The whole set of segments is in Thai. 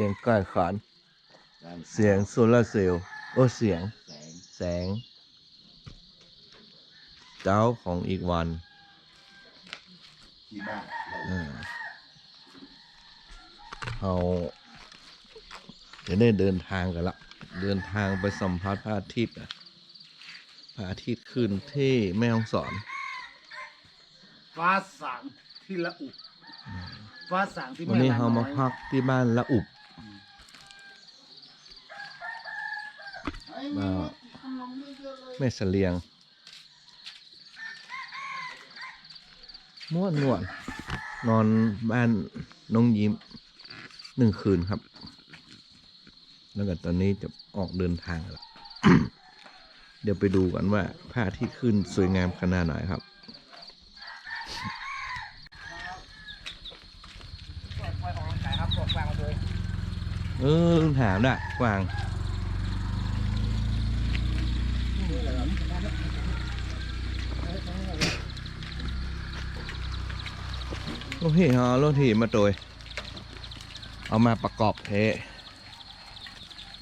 สียงไก่ขันเสียงโซลาร์เซลล์โอ้เสียงแสงแสง เจ้าของอีกวันที่บ้านเราอ่าเราจะได้เดินทางกันละ เดินทางไปสัมผัสพระอาทิตย์อะพระอาทิตย์ขึ้นที่แม่ฮ่องสอนฟ้าสางที่ละอุฟ้าสางที่วันนี้แลเรามาอยพักที่บ้านละอุบมา แม่เสลียงม่วนนวลนอนบ้านน้องยิ้มหนึ่งคืนครับ แล้วก็ตอนนี้จะออกเดินทางแล้ว เดี๋ยวไปดูกันว่าพระอาทิตย์ขึ้นสวยงามขนาดไหนครับปล่อยออกกำลังกายครับบอกวางมาเลยเออลืมถามน่ะกวาง โอ้โหฮะรถถีบมาโดยเอามาประกอบเท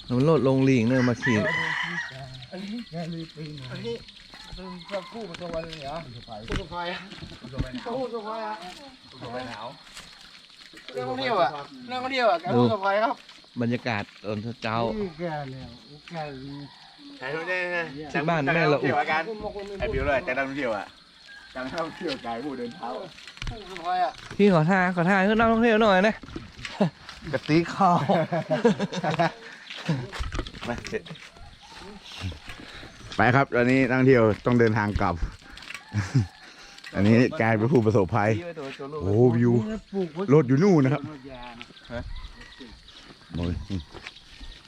แล้วมันโลดลงลิงเนี่ยมาขี่อันนี้แกเลยปีนอันนี้เป็นเจ้าคู่ประสบวันเลยเหรอคู่กับใครอะคู่กับใครอะคู่กับใครอะคู่กับใครหนาวเรื่องเดียวอะเรื่องเดียวอะแกคู่กับใครครับบรรยากาศตอนเช้าแกเนี่ยแกถ่ายรูปได้ไหมที่บ้านแม่ละอุเที่ยวกันไอ้บิวเลยจากนักท่องเที่ยวอะจากนักท่องเที่ยวกายผู้เดินเท้าคู่กับใครอะ พี่ขอท่าขอท่าให้นักท่องเที่ยวหน่อยนะกระติกข้าวไปไปครับตอนนี้นักท่องเที่ยวต้องเดินทางกลับ อันนี้กลายเป็นผู้ประสบภัย โอ้วิวปลูกไว้รถอยู่นู่นนะครับยานะโอ้ย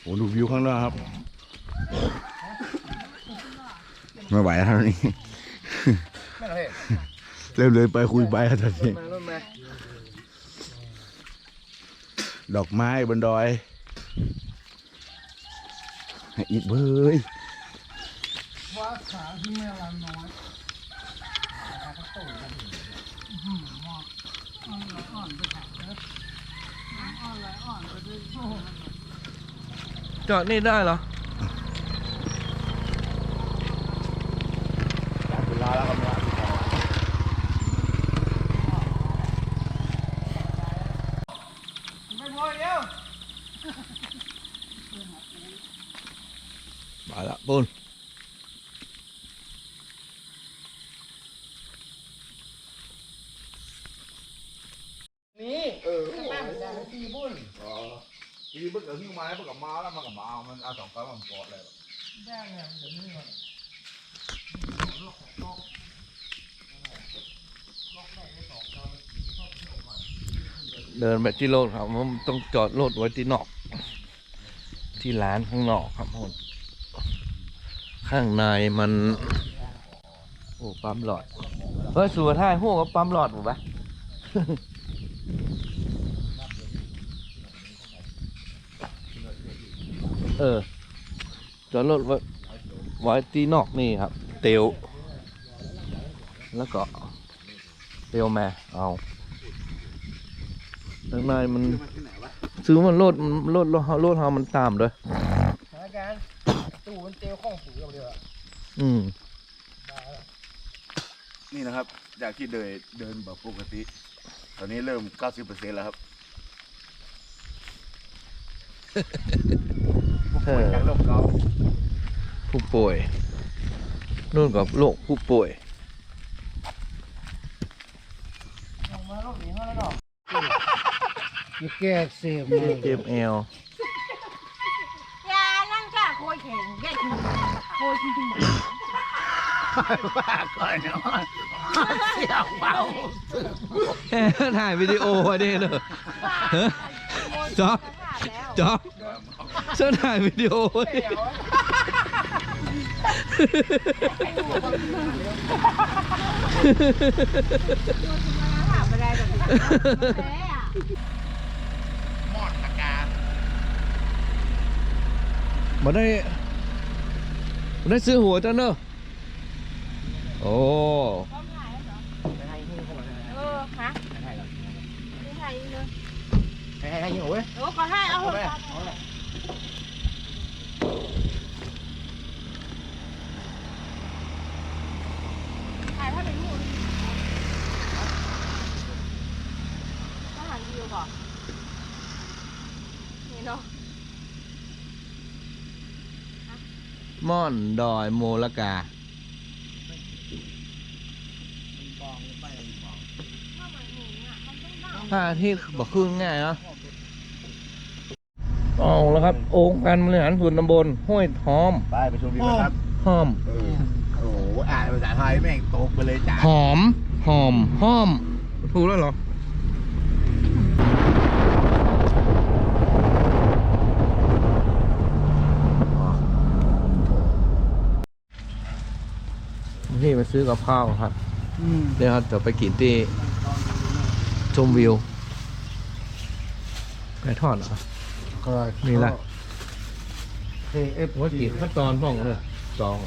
โอ้ดูวิวข้างนอกครับ ไม่ไหวแล้วครับนี่ไม่ เลยเริ่มเลยไปคุยไปครับตอนนี้มาลุ้นมาดอกไม้บนดอยให้อีกเบยว่าขาที่แม่ลำน้อยจอดนี่ได้เหรอ เวลาแล้วครับ ไม่พอเดียว มาละ ปุ้นนี่เออตั้งแต่ตีบุญทีเบิ่งเออหิ้วมาแล้วเบิ่งกับมาแล้วมันกับมามันเอาสองก้อนมันกอดเลยได้ไงเดี๋ยวนี้เดินไปที่รถครับผมต้องจอดรถไว้ที่นอก ที่ร้านข้างนอกครับผม ข้างในมัน โอ้ปั๊มหลอดเฮ้ยสุภาท่ายหัวกับปั๊มหลอดถูกปะเออจอดรถไว้ไว้ที่นอกนี่ครับ เตียวแล้วก็เตียวแม่เอาข้างในมันซื้อมันโลดมันโลดโลดโลดเฮามันตามด้วยสถานการณ์ ตู้มันเตียวข้องผูกับเดียวอืมนี่นะครับ จากที่เดินเดินแบบปกติ ตอนนี้เริ่ม 90%แล้วครับเออจากโลกเก่าผู้ป่วยนู่นกับโรคผู้ป่วยออกมาลูกหนีมาแล้วเนาะ แก้เสียมเลยเจ็บเอว ว่าก่อนเนาะเสียเบาถ่ายวิดีโอไว้ดิเนอะฮะจ๊อบจ๊อบเสื้อถ่ายวิดีโอไว้ถามอะไรแบบนี้มอดอาการมาได้ ได้ซื้อหัวจ้าเนอะโอ้ต้องถ่ายเหรอเออฮะไม่ถ่ายเลยให้ให้ให้ยิงโอ้ยโอ้ก็ให้เอาเอาไปถ่ายถ้าเป็นหมูก็หันวิวก่อนนี่เนาะ ม่อนดอยโมละกาถ้ามันหมูเนี่ยมันต้องได้พระอาทิตย์บอกขึ้นง่ายเนาะเอาแล้วครับ องค์การบริหารส่วนตำบลห้วยหอมไปไปชมวิวกันครับหอมเออโอ้โหอ่านภาษาไทยแม่งตกไปเลยจ้าหอมหอมหอม ถูกแล้วเหรอ นี่ มาซื้อกับข้าวครับเดี๋ยวเราจะไปกินที่ชมวิวไก่ทอดเหรอก็นี่แหละเฮ้เอฟว่ากินขั้นตอนพ่องเลยจอง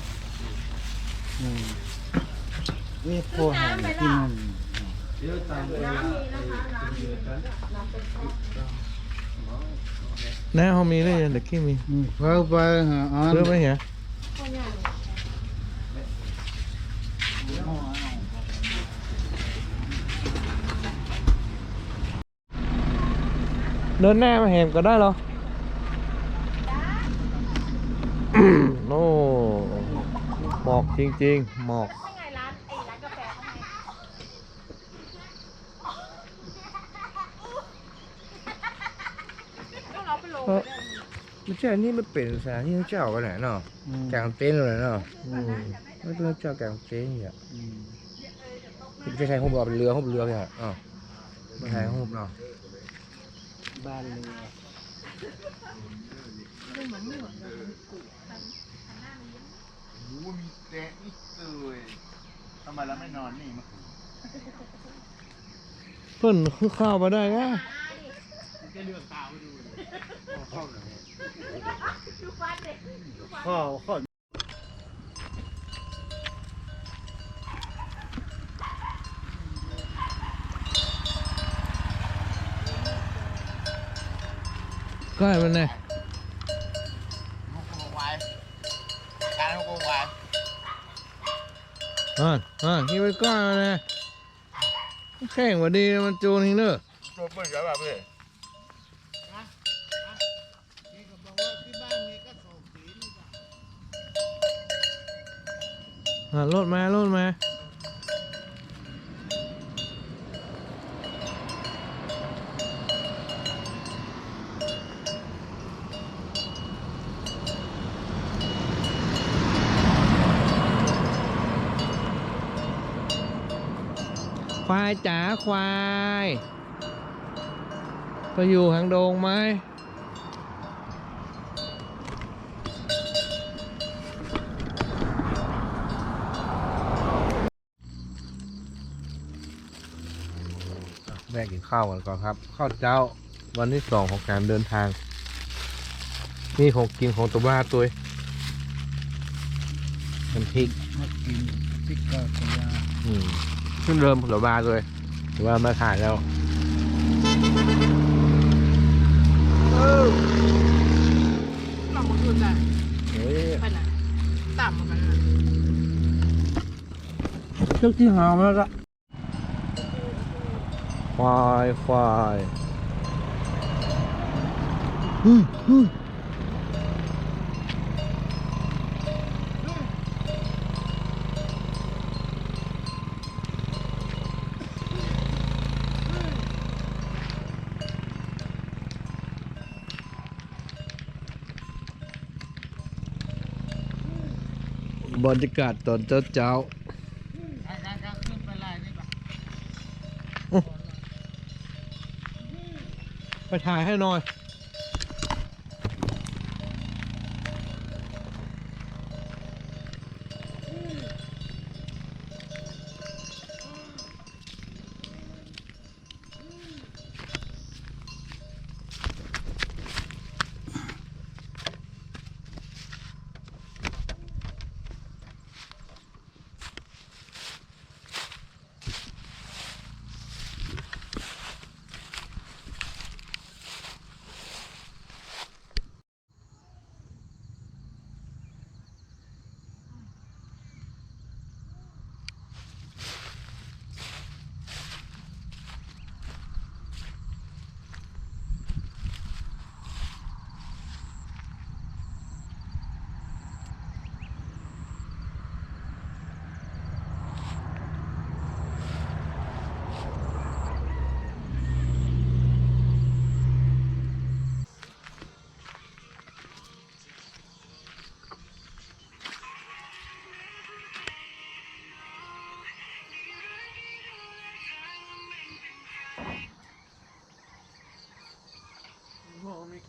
นี่โพหันกินน้ำมีนะคะน้ำมีแน่เขามีเลยเด็กขี้มีเข้าไปหาอันเลือกไหมเหี้ยคนใหญ่ เดินหน้ามาเห็นก็ได้เหรอโอ้หมอกจริงๆ หมอกข้างในร้านไอ้ร้านกาแฟข้างในต้องเราไปลงไปเลยไม่ใช่นี่มันเป็นสถานที่ท่องเที่ยวกันไหนเนาะกางเต็นท์เลยเนาะอืมไม่ต้องเจ้ากางเต็นท์เนี่ยไม่ใช่ใช้ห้องเราเป็นเรือห้องเรือเนี่ยอ๋อไม่ใช่ห้องเนาะ บ้านเรือโอ้มีแดดนี่เลยทำไมเราไม่นอนนี่เมื่อคืนเพิ่นคือเข้าวมาได้ไงข้าวข้าวใกล้มันแน่ห้องโกงไว้การห้องโกงไว้อ่านอ่านคิดไว้ใกล้มันแน่แข่งกว่าดีมันโจรทิ้งเด้อตัวเปิดแล้วแบบนี้อ่ารถมารถมาายจ๋าควายไปอยู่หางโดงไหมแม่กินข้าวกันก่อนครับ ข้าวเจ้าวันที่สองของการเดินทาง นี่ของกินของตัวบ้าตัวเองน้ำพริกกินพริกกาขยาอืม ขึ้นเริ่มตัวบ้าตัวเองตัวบ้ามาถ่ายแล้วหลังมันคืออะไรเฮ้ยไปไหนต่ำเหมือนกันนะเจ้าที่หามาแล้วละควายควายอืมอืมบ รรยากาศตอนเช้าเช้าๆไปถ่ายให้หน่อย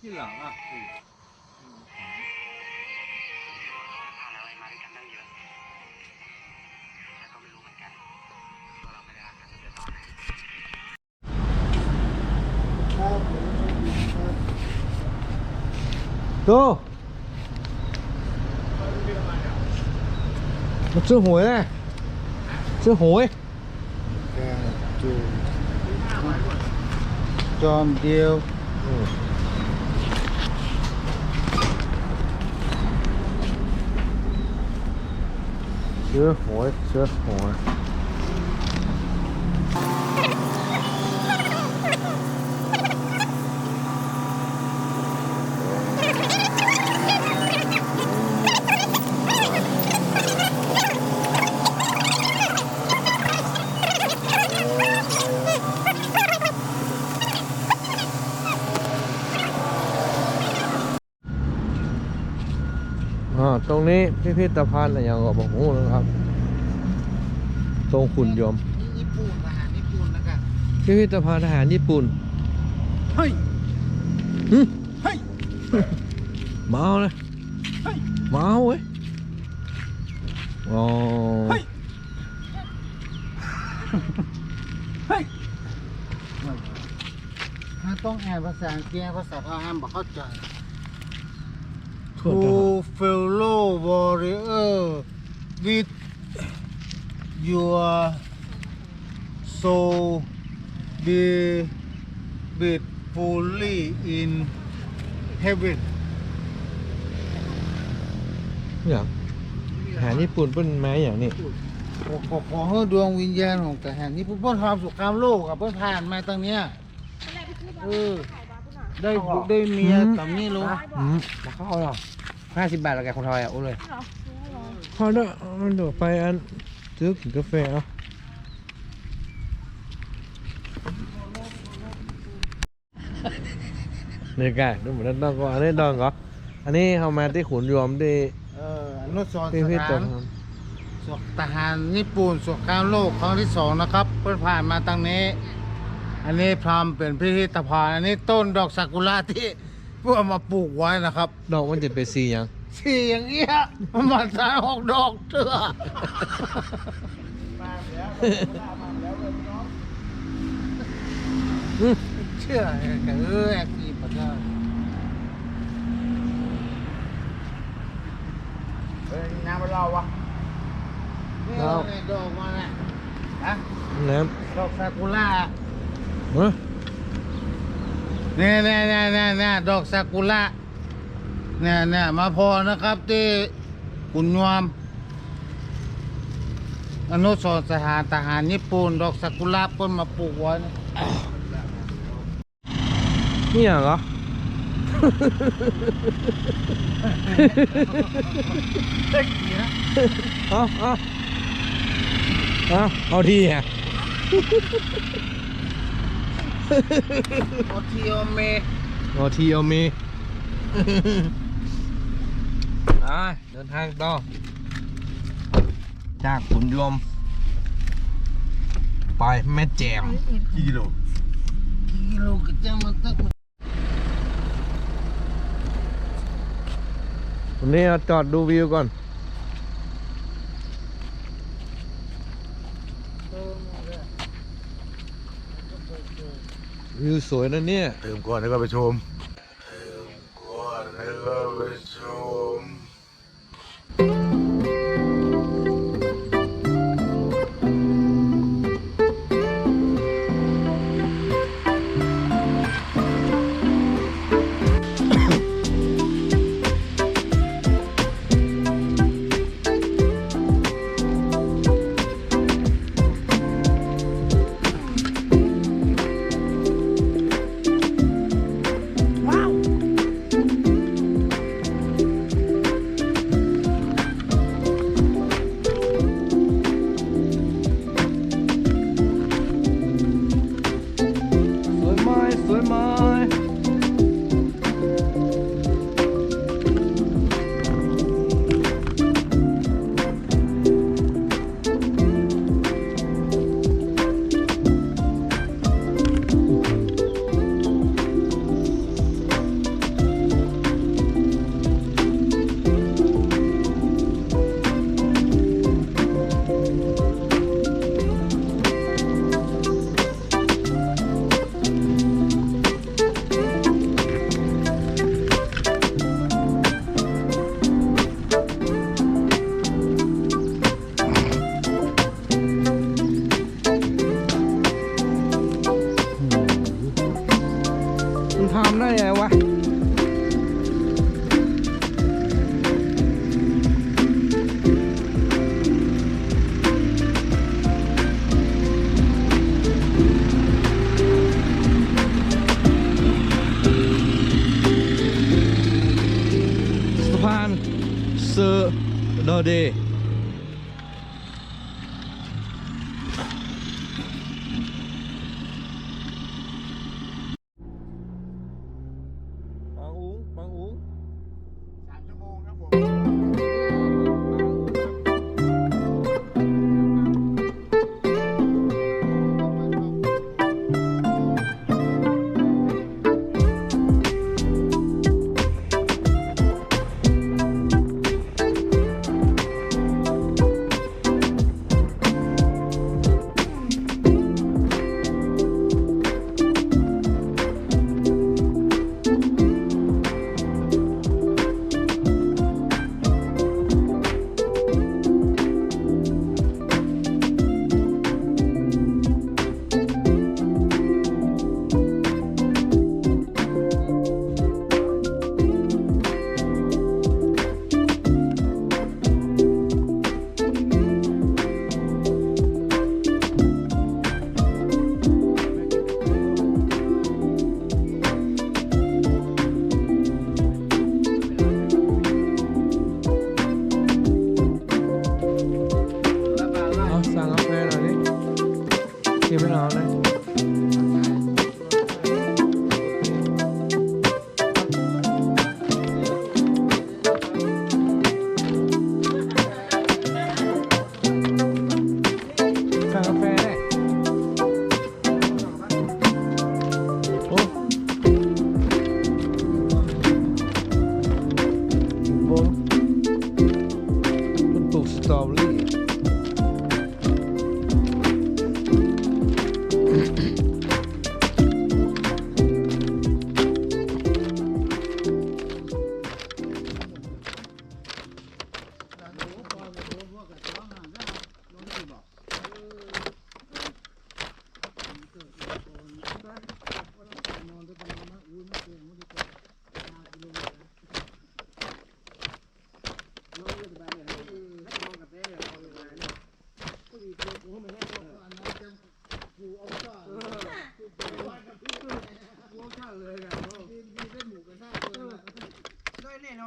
มีขี้หลังอะ Tô Một sữa hối này Sữa hối แกจู จอมเดียว Sữa hối Sữa hối à, ตรงนี้ พิพิธภัณฑ์อะไรอย่างก็บอกหูนะครับตรงขุนยม ญี่ปุ่นอาหารญี่ปุ่นนะครับพิพิธภัณฑ์ทหารญี่ปุ่นเฮ้ยหึเฮ้ยเมาเลยเฮ้ยเมาเว้ยอ๋อเฮ้ยเฮ้ยถ้าต้องอ่านภาษาอังกฤษภาษาไทยห้ามบอกเข้าใจ โทษนะ to fellow warrior with your soul be be fully in heaven อย่างทหารญี่ปุ่นเป็นไม้อย่างนี้ขอขอขอให้ดวงวิญญาณของทหารนี่เพื่อนความสุขความโลกกับเพื่อนผ่านมาตรงเนี้ยเออได้บุกได้เมียตำนี้ลงอืมมาเข้าหรอห้าสิบบาทแล้วแกคนทอยอะโอ้เลยพ อเด้อมันเดี๋ยวไปอันซื้อกินกาแฟเอาเนี่ยกายดูเหมือนต้องก็อันนี้ดองก็อันนี้เขามาที่ขุนยวมที่เอออนุสรณ์พิสพิธถานภัณฑ์สกทหารญี่ปุ่นสงครามโลกครั้งที่สองนะครับ เพิ่นผ่านมาตรงนี้ อันนี้พรามเป็นพิพิธภัณฑ์อันนี้ต้นดอกซากุระที่พวกเอามาปลูกไว้นะครับ ดอกมันจะเป็นสีอย่าง สี่อย่างเงี้ยประมาสามหกดอกเถอะเชื่อกันเออแอกอีปะเจ้าเฮ้ยน้ำมันเราวะเอาไอ้ดอกมาน่ะฮะน้ดอกซากุระเนี่ยเนี่ยเนี่ยเนี่ยดอกซากุระ เนี่ยเนี่ยมาพอนะครับที่กุนยวม อนุสรณ์สถานทหารญี่ปุ่นดอกซากุระเปิ้นมาปลูกไว้นะนี่อย่างเหรอ เด็กดีนะเอาเอาเอาเอาทีอะโอทีโอเมเอาทีเอามีอะ เดินทางต่อ จากขุนยวมไปแม่แจมกี่กิโลกิโลกจะมันตึกวันนี้เราจอดดูวิวก่อนวิวสวยนะเนี่ย เติมก่อนแล้วก็ไปชมเติมก่อนแล้วก็ไปชม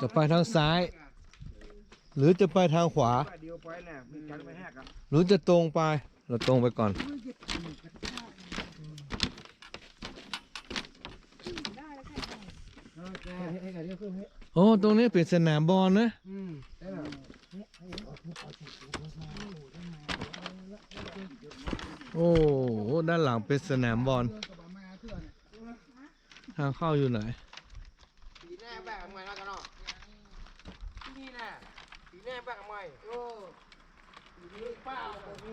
จะไปทางซ้าย หรือจะไปทางขวา เดียวไปเนี่ยมีกันไม่แหกอะหรือจะตรงไป เราตรงไปก่อนโอ้ตรงนี้เป็นสนามบอลนะโอ้โหด้านหลังเป็นสนามบอลทางเข้าอยู่ไหน ปีแน่แบกทำไมแล้วกันเนาะนี่แน่ ปีแน่แบกทำไมโอ้ปีนี้เปล่าโอ้โห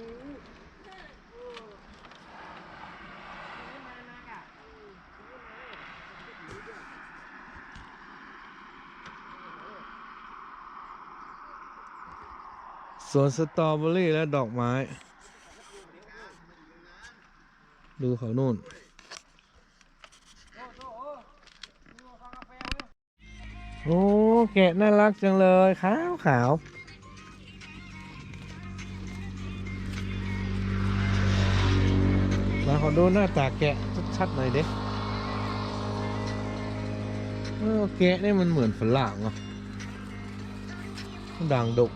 สวนสตรอเบอรี่และดอกไม้ ดูเขานู่น โอ้แกะน่ารักจังเลยขาวขาวมาขอดูหน้าตาแกะชัดๆหน่อยเด็เออแกะนี่มันเหมือนฝรั่งอะด่างดก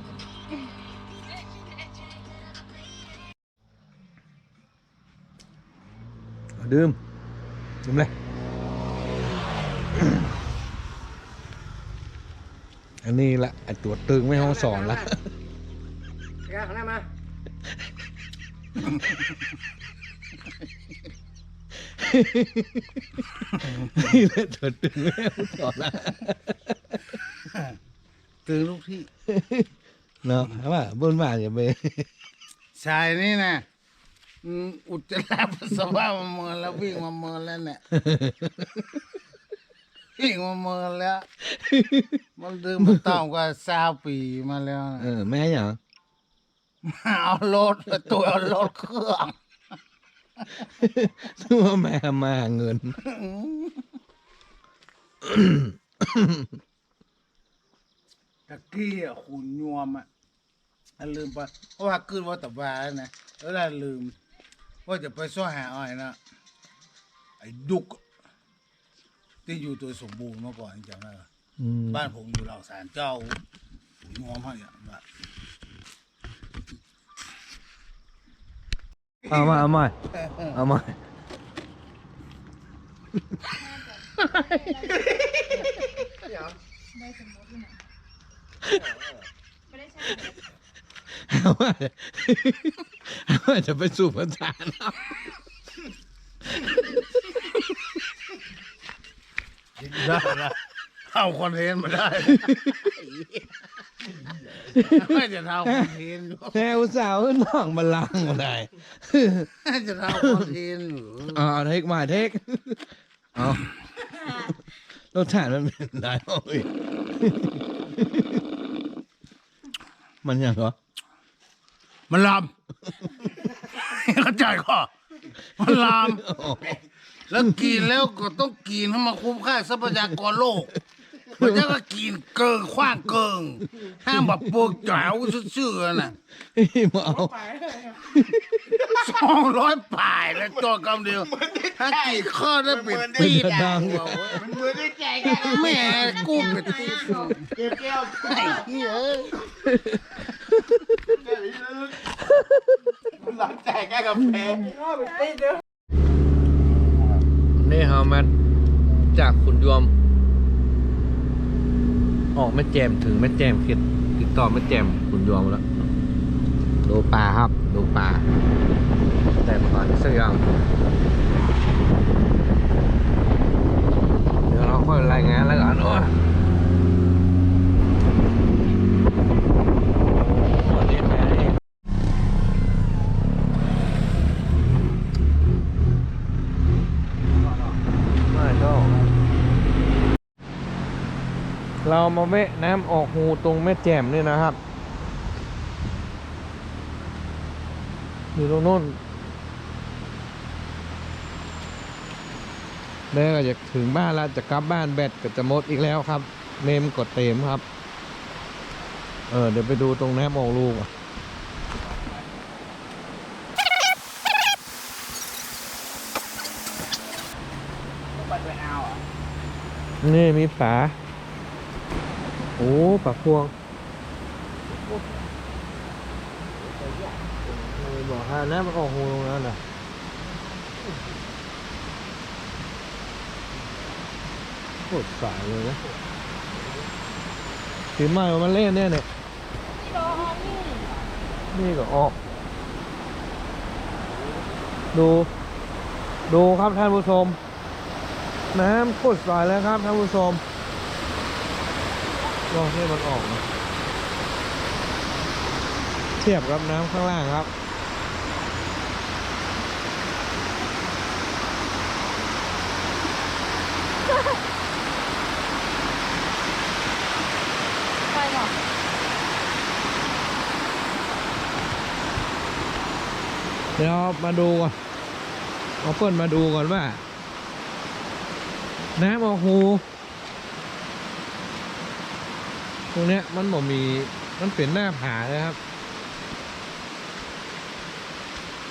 เดื่มดื่มเลย อันนี้ละไอตัวตึงไม่ห้องสอนละแกข้างหน้ามานี่แหละตัวตึงไม่ห้องสอนละตื่นลูกที่เนาะใช่ป่ะบนบ้านอย่าไปชายนี่นะอืมอุจจาระปัสสาวะมาเมินแล้ววิ่งมาเมินแล้วเนี่ย วิ่งมาเมินแล้ว มันดื่มมาต่ำกว่าสาวปีมาแล้วนะเออแม่อย่างมาเอารถตัวเอารถเครื่องซึ่งว่าแม่มาหาเงิน ตะกี้อะขุนยวมอะอันลืมไปเพราะว่าขึ้นว่าตะบานะแล้วได้ลืม ว่าจะไปซ่อหาอ้อยนะไอ้ดุก ที่อยู่ตัวสมบูรณ์เมื่อก่อนจำได้ปะอืมบ้านผมอยู่หลังศาลเจ้าขุนยวมให้อะว่าเอามาเอามาเอามาไม่ได้ใช่เอามาเอามาจะไปสู่ภาษาเนาะ ได้นะเอาคอนเทนต์มาได้ไม่จะทำคอนเทนต์อยู่แนวสาวน้องมาลังมาได้จะทำคอนเทนต์อยู่เอาเอาเทคมาเทคเอารสชาติมันเป็นได้โอ้ยมันยังเหรอมันลามเข้าใจก็มันลาม แล้วกินแล้วก็ต้องกินให้มันคุ้มค่าทรัพยากรโลกมันจะก็กินเกินขว้างเกินห้ามแบบปวกแจ๋วซื่อๆน่ะมาเอาสองร้อยป่ายแล้วตัวกำเดียวถ้ากี่ข้อได้เป็นปีเป็นดังมันมือได้ใจแม่กูเป็นตีเก็บแก้วไอ้เหี้ยนี่ ฮามาจากขุนยวม ออกแม่แจมถึงแม่แจมเขตติดต่อแม่แจมขุนยวมแล้วดูปลาครับดูปลาแต่ก่อนสักอย่างเดี๋ยวเราค่อยรายงานแล้วกันโอ้ยโอ้นี่แม่นี่ไม่ก็ เรามาแวะน้ำออกหูตรงแม่แจ่มนี่นะครับ อยู่ตรงโน้นแล้วก็จะถึงบ้านแล้วจะกลับบ้านแบตก็จะหมดอีกแล้วครับ เมมกดเต็มครับ เออเดี๋ยวไปดูตรงน้ำออกลูกนี่มีฝา โอ้ฝาพวงบอกฮานะมันออกหูตรงนั้นน่ะโคตรสายเลยนะถือไม้มาเล่นเนี่ยเนี่ยนี่ก็ออก ดู ดูครับท่านผู้ชม น้ำโคตรสายเลยครับท่านผู้ชม ลองให้มันออกนะเทียบกับน้ำข้างล่างครับไปหรอเดี๋ยวมาดูก่อนเอาเปิ้ลมาดูก่อนว่า น้ำออกหู ตรงเนี้ยมันบ่มีมันเป็นหน้าผาเลยครับ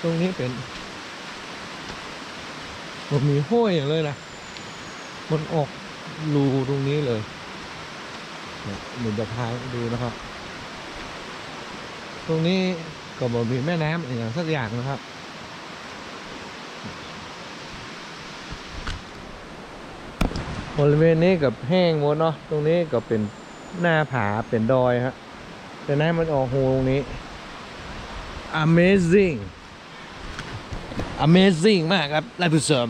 ตรงนี้เป็นบ่มีห้วยอย่างเลยนะมันออกรูตรงนี้เลยเนี่ยหนุนจะพาให้ดูนะครับ ตรงนี้ก็บ่มีแม่น้ำอย่างสักอย่างนะครับบริเวณนี้กับแห้งหมดเนาะ ตรงนี้ก็เป็น หน้าผาเป็นดอยฮะแต่น้ำมันออกหูตรงนี้ amazing amazing มากครับท่านผู้ชม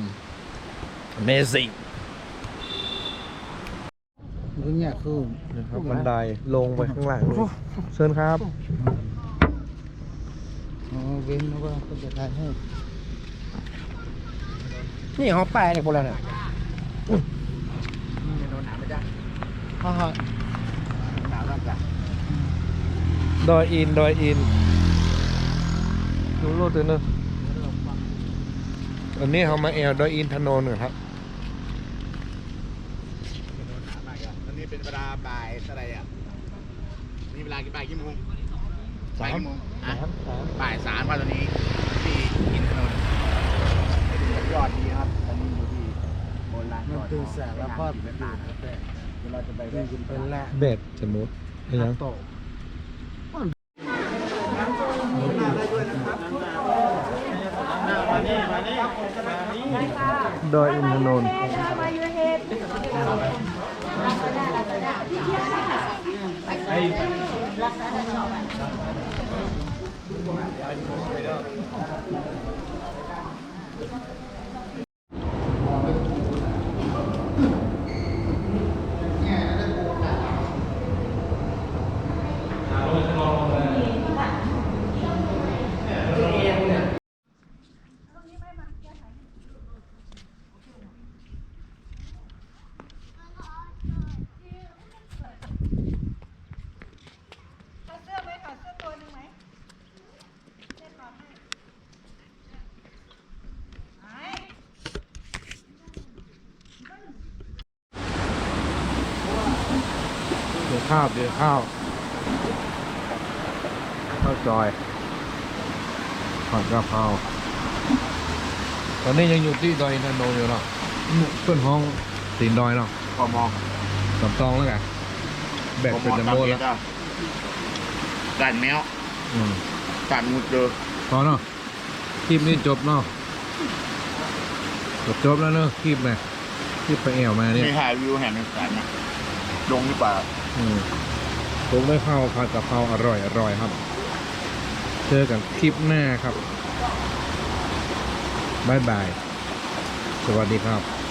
amazing นี่เนี่ยคือนะครับบันไดลงไปข้างหลังเลยเชิญครับอ๋อเว้นแล้วก็เขาจะทายให้ นี่เขาแปลเนี่ยพวกเราเนี่ยฮ่าฮ่า ดอยอินดอยอินดูโลดตัวนึงอันนี้เขามาแอลดอยอินถนนกันครับนี่เป็นเวลาบ่ายเท่าไหร่อะนี่เวลากี่บ่ายกี่โมงบ่ายกี่โมงอะบ่ายสามครับตอนนี้ที่อินทนนท์ยอดดีครับตอนนี้อยู่ที่บนลานจอดตื่นแสงแล้วก็เป็นลานเดี๋ยวเราจะไปแวะกินเป็นแหละเบ็ดสมมุติอะไรยังโต ดอยอินทนนท์มาอยู่เฮด เอาเสื้อไหมขอเสื้อตัวหนึ่งไหมเสื้อขอให้ไหน เดี๋ยว ข้าวเดี๋ยวข้าวข้าวจอยผัดกะเพราตอนนี้ยังอยู่ที่ดอยอินทนนท์อยู่เนาะเพื่อนห้องตีนดอยเนาะพอมองสำตองแล้วกันแบกเป็นจำนวนแล้วด่านแมวอืมด่านงูเจอพอเนาะคลิปนี้จบเนาะจบจบแล้วเนาะคลิปเนี่ยคลิปไปแอวมาเนี่ยมีถ่ายวิวแห่งหนึ่งสันนะลงหรือเปล่า อืมผมได้ข้าวผัดกะเพราอร่อยอร่อยครับ เจอกันคลิปหน้าครับบายบาย สวัสดีครับ